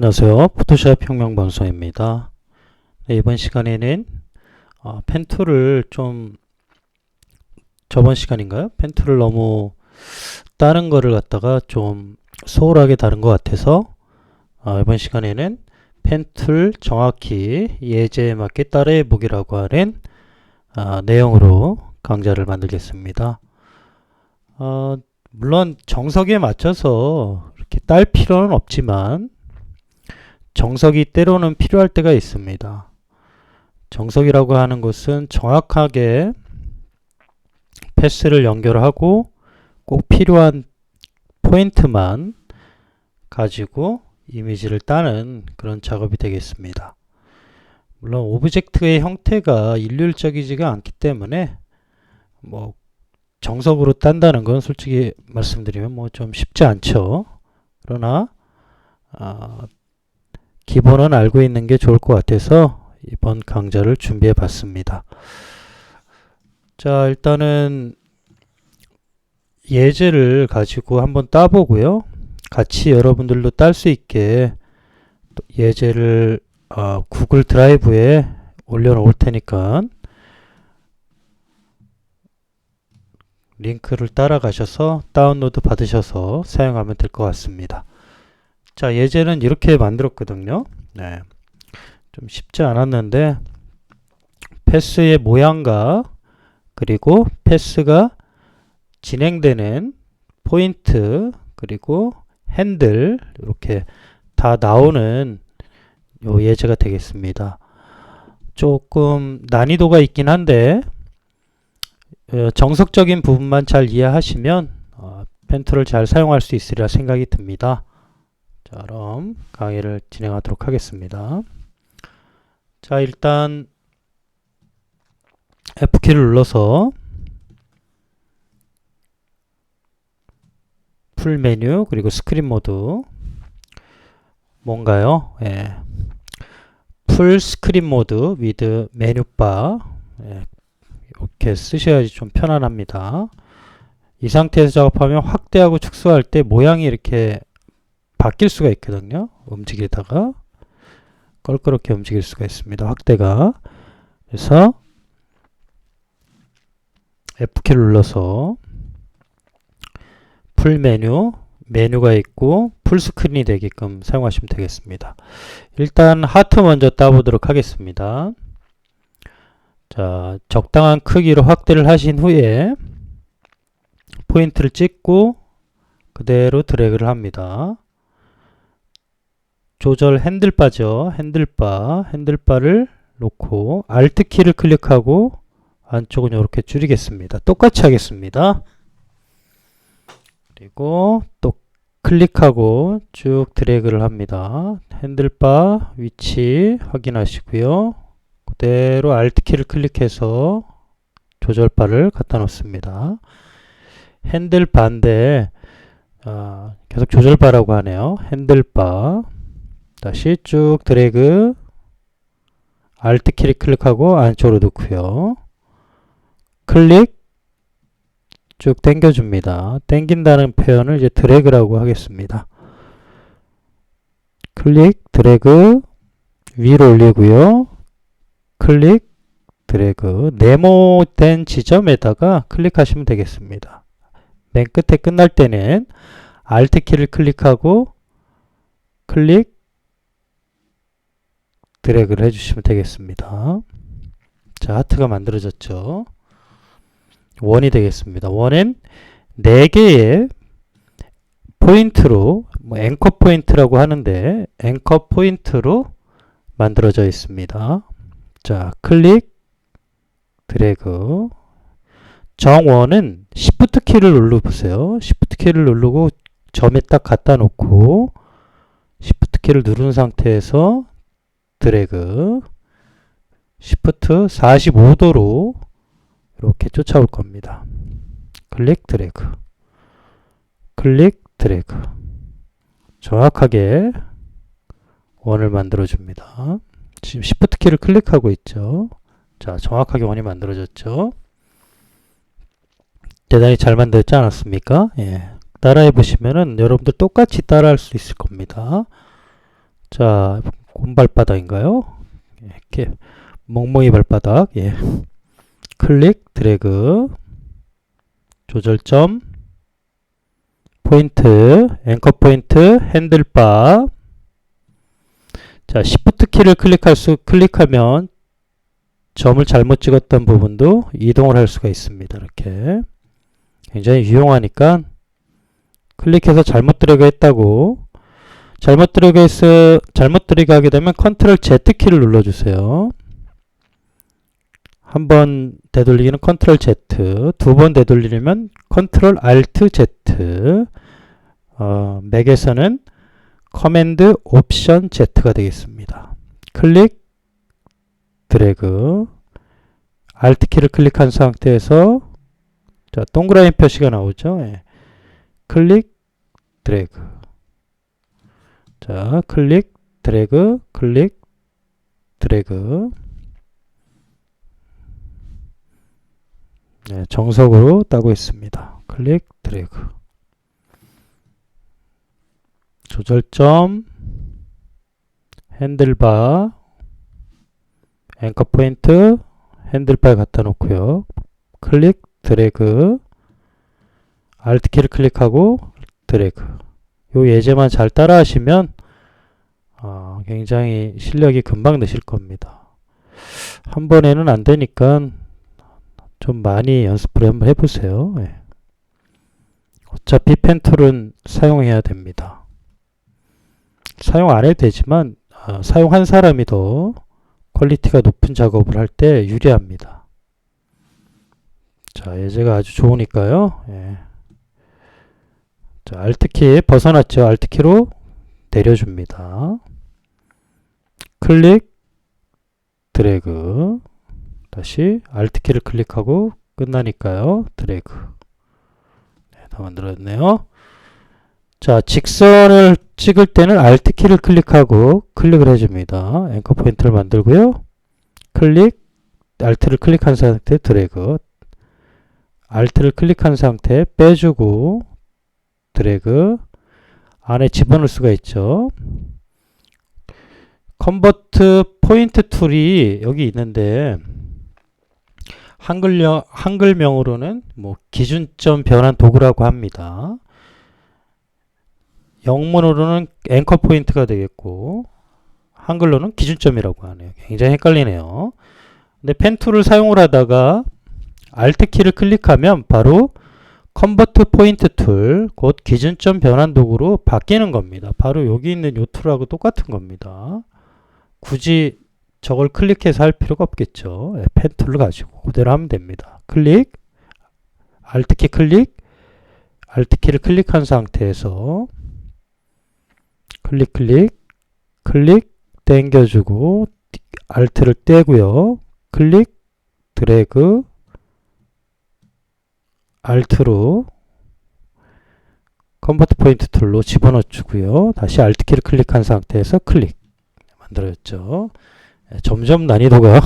안녕하세요. 포토샵 혁명방송입니다. 네, 이번 시간에는 어, 펜 툴을 좀 저번 시간인가요? 펜 툴을 너무 다른 거를 갖다가 좀 소홀하게 다른 것 같아서 어, 이번 시간에는 펜 툴 정확히 예제에 맞게 따라해 보기라고 하는 아, 내용으로 강좌를 만들겠습니다. 어, 물론 정석에 맞춰서 이렇게 딸 필요는 없지만 정석이 때로는 필요할 때가 있습니다. 정석이라고 하는 것은 정확하게 패스를 연결하고 꼭 필요한 포인트만 가지고 이미지를 따는 그런 작업이 되겠습니다. 물론 오브젝트의 형태가 일률적이지가 않기 때문에 뭐 정석으로 딴다는 건 솔직히 말씀드리면 뭐 좀 쉽지 않죠. 그러나 아, 기본은 알고 있는 게 좋을 것 같아서 이번 강좌를 준비해 봤습니다. 자, 일단은 예제를 가지고 한번 따보고요. 같이 여러분들도 딸 수 있게 예제를 어, 구글 드라이브에 올려놓을 테니까 링크를 따라가셔서 다운로드 받으셔서 사용하면 될 것 같습니다. 자, 예제는 이렇게 만들었거든요. 네. 좀 쉽지 않았는데 패스의 모양과 그리고 패스가 진행되는 포인트 그리고 핸들 이렇게 다 나오는 요 예제가 되겠습니다. 조금 난이도가 있긴 한데 어, 정석적인 부분만 잘 이해하시면 어, 펜툴을 잘 사용할 수 있으리라 생각이 듭니다. 자, 그럼 강의를 진행하도록 하겠습니다. 자, 일단 F키를 눌러서 풀 메뉴 그리고 스크린 모드 뭔가요? 예. 풀 스크린 모드 위드 메뉴바 예. 이렇게 쓰셔야지 좀 편안합니다. 이 상태에서 작업하면 확대하고 축소할 때 모양이 이렇게 바뀔 수가 있거든요. 움직이다가 껄끄럽게 움직일 수가 있습니다. 확대가 그래서 F키를 눌러서 풀 메뉴 메뉴가 있고 풀스크린이 되게끔 사용하시면 되겠습니다. 일단 하트 먼저 따보도록 하겠습니다. 자, 적당한 크기로 확대를 하신 후에 포인트를 찍고 그대로 드래그를 합니다. 조절 핸들바죠. 핸들바, 핸들바를 놓고 Alt 키를 클릭하고 안쪽은 이렇게 줄이겠습니다. 똑같이 하겠습니다. 그리고 또 클릭하고 쭉 드래그를 합니다. 핸들바 위치 확인하시고요. 그대로 Alt 키를 클릭해서 조절바를 갖다 놓습니다. 핸들바인데 어, 계속 조절바라고 하네요. 핸들바 다시 쭉 드래그 Alt 키를 클릭하고 안쪽으로 넣고요. 클릭 쭉 당겨줍니다. 당긴다는 표현을 이제 드래그라고 하겠습니다. 클릭, 드래그, 위로 올리고요. 클릭, 드래그, 네모된 지점에다가 클릭하시면 되겠습니다. 맨 끝에 끝날 때는 Alt 키를 클릭하고 클릭, 드래그를 해주시면 되겠습니다. 자, 하트가 만들어졌죠. 원이 되겠습니다. 원은 4개의 포인트로 뭐 앵커 포인트라고 하는데 앵커 포인트로 만들어져 있습니다. 자, 클릭 드래그 정원은 Shift 키를 눌러 보세요. Shift 키를 누르고 점에 딱 갖다 놓고 Shift 키를 누른 상태에서 드래그 Shift 45도로 이렇게 쫓아올 겁니다. 클릭 드래그 클릭 드래그 정확하게 원을 만들어 줍니다. 지금 Shift 키를 클릭하고 있죠. 자, 정확하게 원이 만들어졌죠. 대단히 잘 만들었지 않았습니까? 예. 따라해 보시면은 여러분들 똑같이 따라할 수 있을 겁니다. 자, 곰발바닥인가요? 예, 이렇게 멍멍이 발바닥. 예. 클릭, 드래그, 조절점, 포인트, 앵커 포인트, 핸들바. 자, Shift 키를 클릭할 수, 클릭하면 점을 잘못 찍었던 부분도 이동을 할 수가 있습니다. 이렇게. 굉장히 유용하니까 클릭해서 잘못 들어가 했다고 잘못 들어가 있어 잘못 들어가 하게 되면 컨트롤 Z 키를 눌러 주세요. 한 번 되돌리기는 컨트롤 Z, 두 번 되돌리려면 컨트롤 알트 Z. 어, 맥에서는 커맨드 옵션 Z가 되겠습니다. 클릭 드래그 알트 키를 클릭한 상태에서 자, 동그라미 표시가 나오죠. 예. 클릭 드래그 자, 클릭 드래그 클릭 드래그 네, 정석으로 따고 있습니다. 클릭 드래그 조절점 핸들바 앵커 포인트 핸들바에 갖다 놓고요. 클릭 드래그 Alt 키를 클릭하고 드래그 요 예제만 잘 따라 하시면 어, 굉장히 실력이 금방 느실 겁니다. 한 번에는 안 되니까 좀 많이 연습을 한번 해보세요. 예. 어차피 펜툴은 사용해야 됩니다. 사용 안 해도 되지만 어, 사용한 사람이 더 퀄리티가 높은 작업을 할 때 유리합니다. 자, 예제가 아주 좋으니까요. 예. 자, Alt키 벗어났죠. Alt키로 내려줍니다. 클릭, 드래그. 다시 Alt키를 클릭하고 끝나니까요. 드래그. 네, 다 만들었네요. 자, 직선을 찍을 때는 Alt키를 클릭하고 클릭을 해줍니다. 앵커 포인트를 만들고요. 클릭, Alt를 클릭한 상태 드래그. Alt를 클릭한 상태 빼주고 드래그 안에 집어넣을 수가 있죠. 컨버트 포인트 툴이 여기 있는데 한글명, 한글명으로는 뭐 기준점 변환 도구라고 합니다. 영문으로는 앵커 포인트가 되겠고 한글로는 기준점이라고 하네요. 굉장히 헷갈리네요. 근데 펜 툴을 사용을 하다가 Alt 키를 클릭하면 바로 컨버트 포인트 툴, 곧 기준점 변환 도구로 바뀌는 겁니다. 바로 여기 있는 요 툴하고 똑같은 겁니다. 굳이 저걸 클릭해서 할 필요가 없겠죠. 예, 펜 툴을 가지고 그대로 하면 됩니다. 클릭, Alt 키 클릭, Alt 키를 클릭한 상태에서 클릭 클릭 클릭 당겨주고 Alt를 떼고요. 클릭 드래그 Alt로 컨버트 포인트 툴로 집어넣어 주고요. 다시 Alt 키를 클릭한 상태에서 클릭 만들어졌죠. 예, 점점 난이도가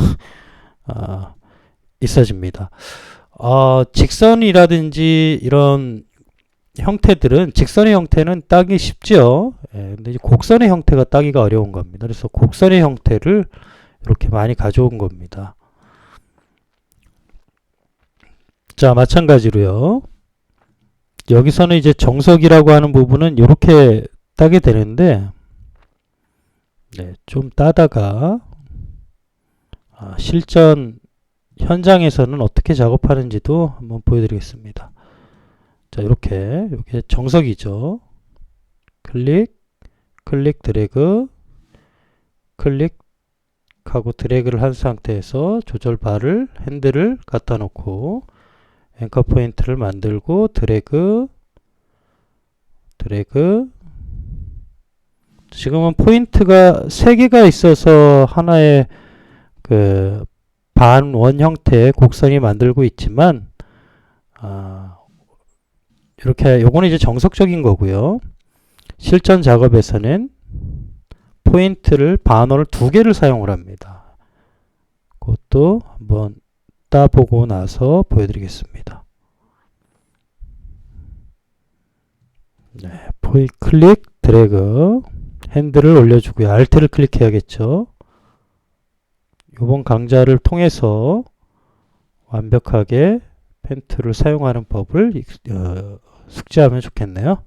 아, 있어집니다. 어, 직선이라든지 이런 형태들은 직선의 형태는 따기 쉽죠. 예, 근데 곡선의 형태가 따기가 어려운 겁니다. 그래서 곡선의 형태를 이렇게 많이 가져온 겁니다. 자, 마찬가지로요. 여기서는 이제 정석이라고 하는 부분은 이렇게 따게 되는데, 네, 좀 따다가 아, 실전 현장에서는 어떻게 작업하는지도 한번 보여드리겠습니다. 자, 이렇게 이렇게 정석이죠. 클릭, 클릭, 드래그, 클릭하고 드래그를 한 상태에서 조절 바를 핸들을 갖다 놓고 앵커 포인트를 만들고 드래그 드래그 지금은 포인트가 3개가 있어서 하나의 그 반원 형태의 곡선이 만들고 있지만 아, 이렇게 요거는 이제 정석적인 거고요. 실전 작업에서는 포인트를 반원을 두 개를 사용을 합니다. 그것도 한번 따보고 나서 보여드리겠습니다. 네, 포이 클릭 드래그 핸들을 올려주고요. Alt를 클릭해야겠죠. 이번 강좌를 통해서 완벽하게 펜툴을 사용하는 법을 익- 어, 숙지하면 좋겠네요.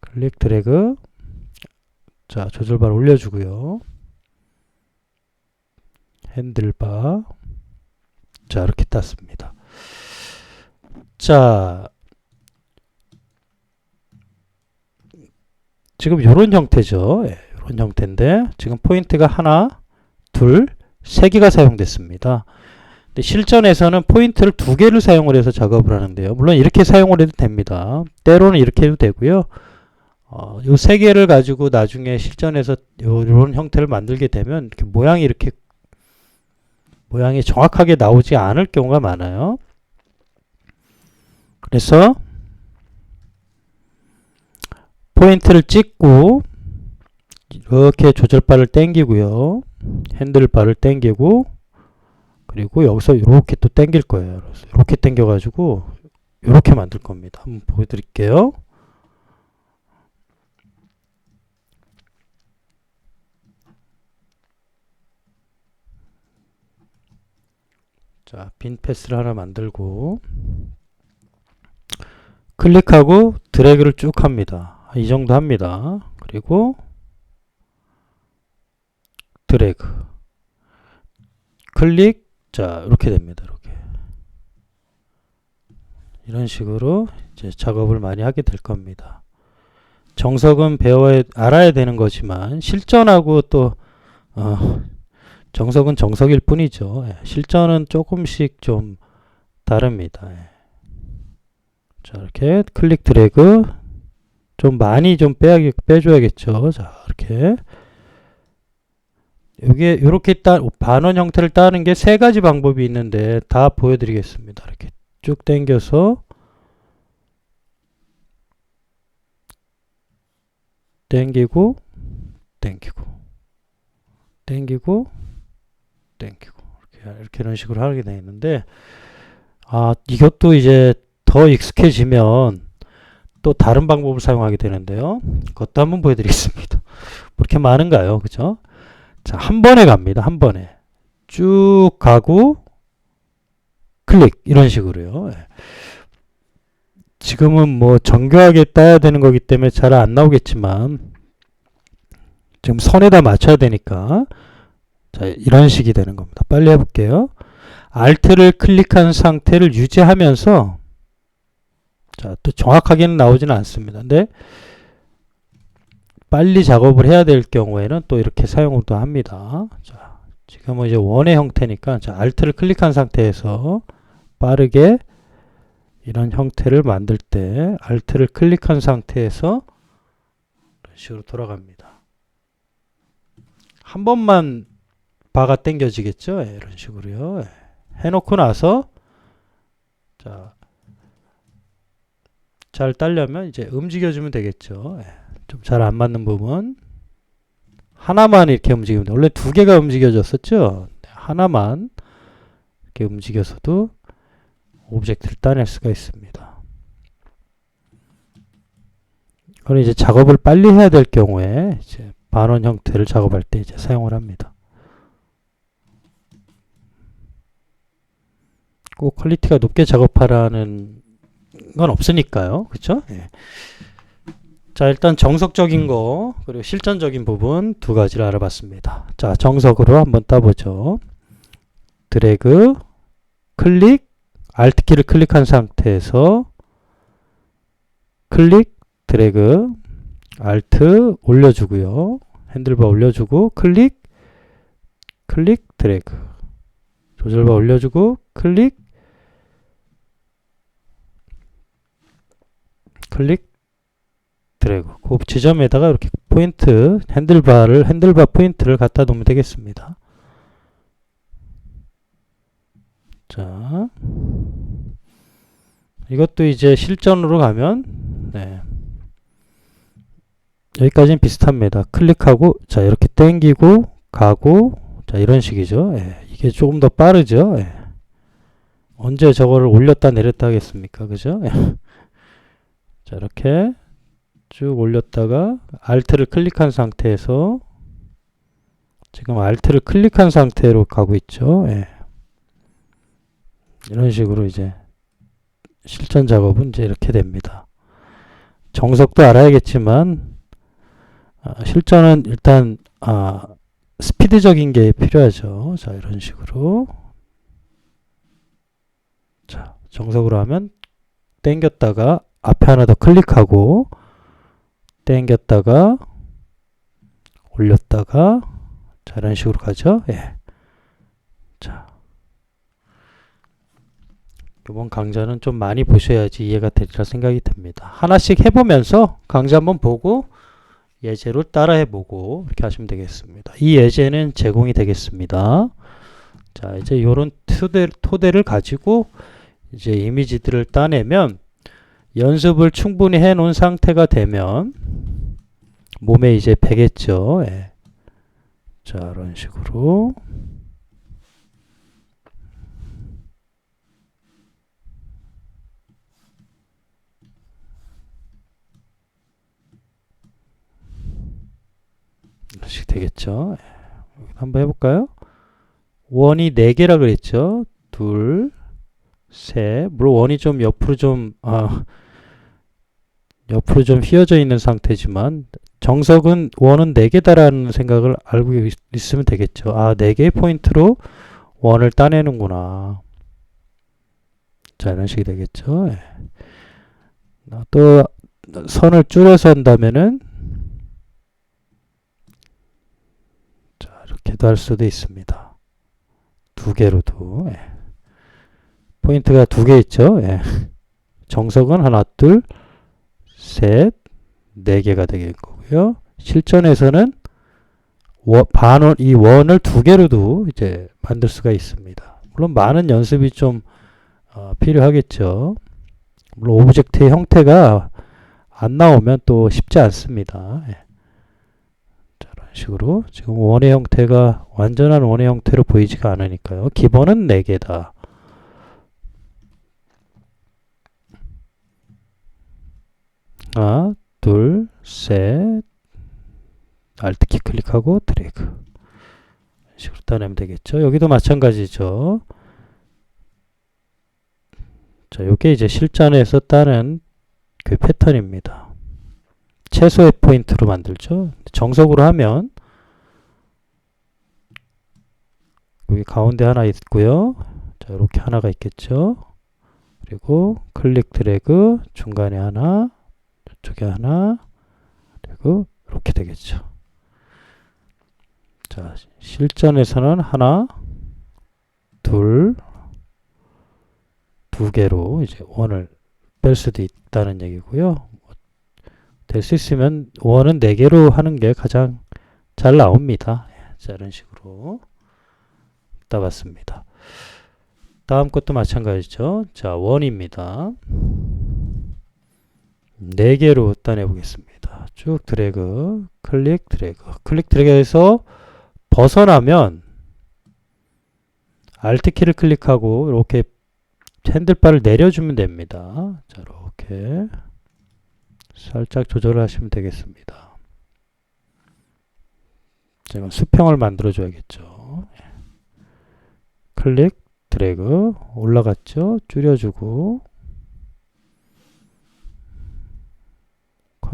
클릭 드래그 자 조절바를 올려주고요. 핸들바 자 이렇게 땄습니다. 자 지금 이런 형태죠. 예, 이런 형태인데 지금 포인트가 하나, 둘, 세 개가 사용됐습니다. 근데 실전에서는 포인트를 두 개를 사용을 해서 작업을 하는데요. 물론 이렇게 사용을 해도 됩니다. 때로는 이렇게 해도 되고요. 어, 이세 개를 가지고 나중에 실전에서 이런 형태를 만들게 되면 이렇게 모양이 이렇게 모양이 정확하게 나오지 않을 경우가 많아요. 그래서 포인트를 찍고 이렇게 조절바를 당기고요. 핸들바를 당기고 그리고 여기서 이렇게 또 당길 거예요. 이렇게 당겨 가지고 이렇게 만들 겁니다. 한번 보여드릴게요. 자, 빈 패스를 하나 만들고 클릭하고 드래그를 쭉 합니다. 이 정도 합니다. 그리고 드래그 클릭 자 이렇게 됩니다. 이렇게 이런 식으로 이제 작업을 많이 하게 될 겁니다. 정석은 배워 알아야 되는 거지만 실전하고 또 어, 정석은 정석일 뿐이죠. 예, 실전은 조금씩 좀 다릅니다. 예. 자 이렇게 클릭 드래그 좀 많이 좀 빼야 빼줘야겠죠. 자 이렇게 여기에 이렇게 따 반원 형태를 따는 게 세 가지 방법이 있는데 다 보여드리겠습니다. 이렇게 쭉 당겨서 당기고 당기고 당기고 당기고 이렇게 이렇게 이런 식으로 하게 되어 있는데 아 이것도 이제 더 익숙해지면 또 다른 방법을 사용하게 되는데요. 그것도 한번 보여드리겠습니다. 뭐 이렇게 많은가요? 그죠? 자, 한 번에 갑니다. 한 번에. 쭉 가고, 클릭. 이런 식으로요. 예. 지금은 뭐 정교하게 따야 되는 거기 때문에 잘 안 나오겠지만, 지금 선에다 맞춰야 되니까, 자, 이런 식이 되는 겁니다. 빨리 해볼게요. Alt를 클릭한 상태를 유지하면서, 자, 또 정확하게는 나오지는 않습니다. 근데, 빨리 작업을 해야 될 경우에는 또 이렇게 사용을 또 합니다. 자, 지금은 이제 원의 형태니까 자, Alt를 클릭한 상태에서 빠르게 이런 형태를 만들 때 Alt를 클릭한 상태에서 이런 식으로 돌아갑니다. 한 번만 바가 당겨지겠죠? 예, 이런 식으로요. 예. 해놓고 나서 자, 잘 따려면 이제 움직여주면 되겠죠. 예. 좀잘 안 맞는 부분 하나만 이렇게 움직이면 돼. 원래 두 개가 움직여졌었죠. 네, 하나만 이렇게 움직여서도 오브젝트를 따낼 수가 있습니다. 그럼 이제 작업을 빨리 해야 될 경우에 이제 반원 형태를 작업할 때 이제 사용을 합니다. 꼭 퀄리티가 높게 작업하라는 건 없으니까요. 그렇죠? 예. 자, 일단 정석적인 거, 그리고 실전적인 부분 두 가지를 알아봤습니다. 자, 정석으로 한번 따보죠. 드래그, 클릭, Alt키를 클릭한 상태에서 클릭, 드래그, Alt 올려주고요. 핸들바 올려주고, 클릭, 클릭, 드래그. 조절바 올려주고, 클릭, 클릭, 드래그 그 지점에다가 이렇게 포인트 핸들바를 핸들바 포인트를 갖다 놓으면 되겠습니다. 자 이것도 이제 실전으로 가면 네. 여기까지는 비슷합니다. 클릭하고 자 이렇게 당기고 가고 자 이런 식이죠. 예, 이게 조금 더 빠르죠. 예. 언제 저거를 올렸다 내렸다 하겠습니까? 그죠? 예. 자 이렇게 쭉 올렸다가 Alt를 클릭한 상태에서 지금 Alt를 클릭한 상태로 가고 있죠. 예. 이런 식으로 이제 실전 작업은 이제 이렇게 됩니다. 정석도 알아야겠지만 아, 실전은 일단 아, 스피드적인 게 필요하죠. 자 이런 식으로 자 정석으로 하면 땡겼다가 앞에 하나 더 클릭하고 땡겼다가 올렸다가 자 이런 식으로 가죠. 예. 자 이번 강좌는 좀 많이 보셔야지 이해가 되리라 생각이 듭니다. 하나씩 해보면서 강좌 한번 보고 예제로 따라 해보고 이렇게 하시면 되겠습니다. 이 예제는 제공이 되겠습니다. 자 이제 이런 토대, 토대를 가지고 이제 이미지들을 따내면 연습을 충분히 해 놓은 상태가 되면 몸에 이제 배겠죠. 예. 자 이런 식으로 이런 식 되겠죠. 예. 한번 해볼까요? 원이 4개라 그랬죠. 둘, 셋. 물론 원이 좀 옆으로 좀, 아, 옆으로 좀 휘어져 있는 상태지만, 정석은 원은 4개다라는 생각을 알고 있, 있으면 되겠죠. 아, 4개의 포인트로 원을 따내는구나. 자, 이런 식이 되겠죠. 예. 또, 선을 줄여서 한다면은, 자, 이렇게도 할 수도 있습니다. 두 개로도. 예. 포인트가 두 개 있죠. 예. 정석은 하나, 둘, 셋, 네 개가 되겠고요. 실전에서는 원, 반원, 이 원을 두 개로도 이제 만들 수가 있습니다. 물론 많은 연습이 좀 어, 필요하겠죠. 물론 오브젝트의 형태가 안 나오면 또 쉽지 않습니다. 예. 자, 이런 식으로 지금 원의 형태가 완전한 원의 형태로 보이지가 않으니까요. 기본은 4개다. 하나, 둘, 셋, Alt키 클릭하고 드래그 식으로 따내면 되겠죠. 여기도 마찬가지죠. 자, 요게 이제 실전에서 따는 그 패턴입니다. 최소의 포인트로 만들죠. 정석으로 하면 여기 가운데 하나 있고요. 자, 이렇게 하나가 있겠죠. 그리고 클릭 드래그 중간에 하나 저쪽에 하나 그리고 이렇게 되겠죠. 자, 실전에서는 하나, 둘, 두 개로 이제 원을 뺄 수도 있다는 얘기고요. 될 수 있으면 원은 네 개로 하는 게 가장 잘 나옵니다. 자, 이런 식으로 따봤습니다. 다음 것도 마찬가지죠. 자, 원입니다. 4개로 따내 보겠습니다. 쭉 드래그, 클릭, 드래그. 클릭, 드래그해서 벗어나면 Alt 키를 클릭하고 이렇게 핸들바를 내려주면 됩니다. 자, 이렇게 살짝 조절을 하시면 되겠습니다. 제가 수평을 만들어 줘야겠죠. 클릭, 드래그 올라갔죠. 줄여주고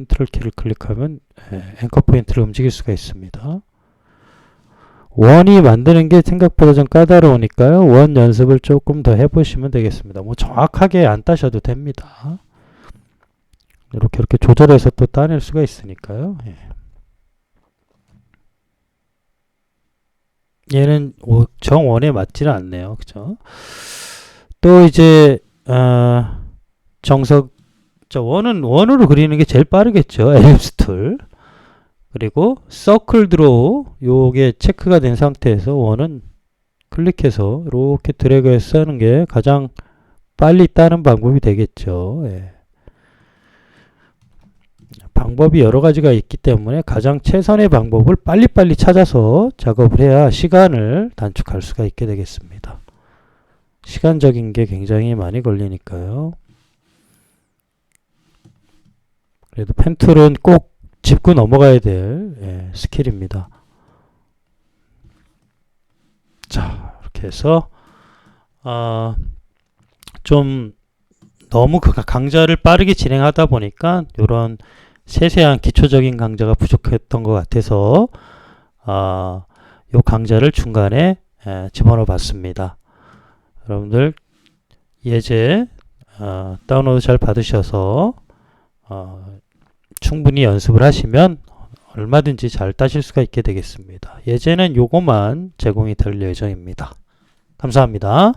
컨트롤 키를 클릭하면 앵커 포인트를 움직일 수가 있습니다. 원이 만드는 게 생각보다 좀 까다로우니까요. 원 연습을 조금 더 해보시면 되겠습니다. 뭐 정확하게 안 따셔도 됩니다. 이렇게 이렇게 조절해서 또 따낼 수가 있으니까요. 예. 얘는 정원에 맞지는 않네요. 그죠? 또 이제 어, 정석 자, 원은 원으로 그리는 게 제일 빠르겠죠. 엘립스 툴. 그리고 서클 드로우 요게 체크가 된 상태에서 원은 클릭해서 이렇게 드래그해서 쓰는 게 가장 빨리 따는 방법이 되겠죠. 예. 방법이 여러 가지가 있기 때문에 가장 최선의 방법을 빨리빨리 찾아서 작업을 해야 시간을 단축할 수가 있게 되겠습니다. 시간적인 게 굉장히 많이 걸리니까요. 그래도 펜툴은 꼭 짚고 넘어가야 될 예, 스킬입니다. 자, 이렇게 해서 아, 좀 너무 그 강좌를 빠르게 진행하다 보니까 이런 세세한 기초적인 강좌가 부족했던 것 같아서 아, 요 강좌를 중간에 에, 집어넣어 봤습니다. 여러분들 예제 어, 다운로드 잘 받으셔서 어, 충분히 연습을 하시면 얼마든지 잘 따실 수가 있게 되겠습니다. 예제는 요거만 제공이 될 예정입니다. 감사합니다.